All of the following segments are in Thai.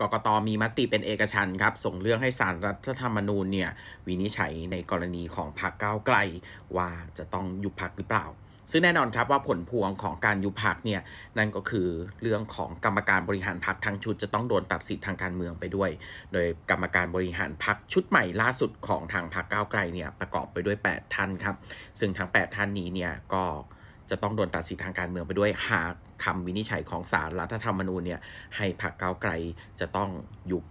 กกตมีมติเป็นเอกฉันท์ครับ ส่งเรื่องให้สารรัฐธรรมนูญเนี่ยวินิจฉัยในกรณีของพรรคก้าวไกล ว่าจะต้องยุบพรรคหรือเปล่า ซึ่งแน่นอนครับว่าผลพวงของการยุบพรรคเนี่ยนั่นก็คือเรื่องของกรรมการบริหารพรรคทั้งชุด จะต้องโดนตัดสิทธิ์ทางการเมืองไปด้วย โดยกรรมการบริหารพรรคชุดใหม่ล่าสุดของทางพรรคก้าวไกลเนี่ยประกอบไปด้วย 8 ท่านครับ ซึ่งทั้ง 8 ท่านนี้เนี่ยก็ จะต้องโดนตัดสิทธิทางการเมืองไปด้วยหากคำวินิจฉัยของศาลรัฐธรรมนูญเนี่ยให้พรรคก้าวไกลจะต้องยุบ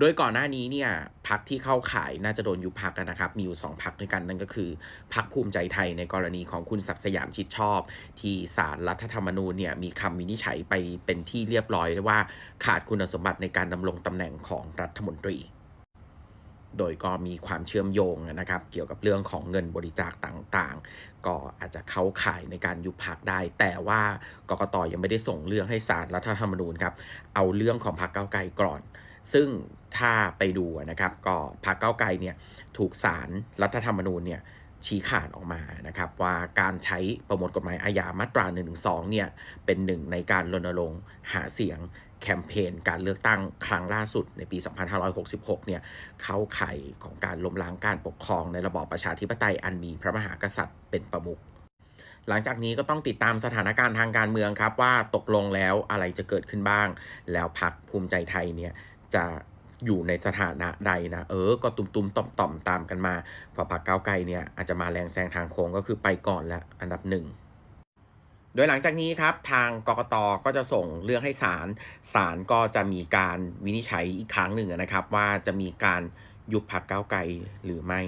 โดยก่อนหน้านี้เนี่ยพักที่เข้าข่ายน่าจะโดนยุบพักนะครับ มีอยู่ 2พักด้วยกันนั่นก็คือพักภูมิใจไทยในกรณีของคุณศักดิ์สยามชิดชอบ ที่ศาลรัฐธรรมนูญเนี่ยมีคำวินิจฉัยไปเป็นที่เรียบร้อยว่าขาดคุณสมบัติในการดำรงตำแหน่งของรัฐมนตรี โดยก็มีความเชื่อมโยงนะครับ เกี่ยวกับเรื่องของเงินบริจาคต่างๆ ก็อาจจะเข้าข่ายในการยุบพักได้ แต่ว่ากกตยังไม่ได้ส่งเรื่องให้ศาลรัฐธรรมนูญครับ เอาเรื่องของพรรคก้าไกลก่อน ซึ่งถ้าไปดูนะครับ ก็พรรคก้าไกลเนี่ยถูกศาลรัฐธรรมนูญเนี่ยชี้ขาดออกมานะครับว่าการใช้ประมวลกฎหมายอาญามาตรา1นึเนี่ยเป็นหนึ่งในการรณรงค์หาเสียง แคมเปญการเลือกตั้งครั้งล่าสุดในปี 2566 เนี่ยเข้าไข่ของการล้มล้างการปกครองในระบอบประชาธิปไตยอันมีพระมหากษัตริย์เป็นประมุขหลังจากนี้ก็ต้องติดตามสถานการณ์ทางการเมืองครับ ว่าตกลงแล้วอะไรจะเกิดขึ้นบ้าง แล้วพักภูมิใจไทยเนี่ยจะอยู่ในสถานะใดนะ เออ ก็ตุ้มๆต่อมๆตามกันมาพอพักก้าวไกลเนี่ยอาจจะมาแรงแซงทางโค้งก็คือไปก่อนแล้วอันดับหนึ่ง ดยหลังจากนี้ครับทางกกตก็จะส่งเรื่องให้ศาลศาลก็จะมีการวินิจฉัยอีกครั้งหนึ่งนะครับ ว่าจะมีการยุบพักเก้าไกลหรือไม่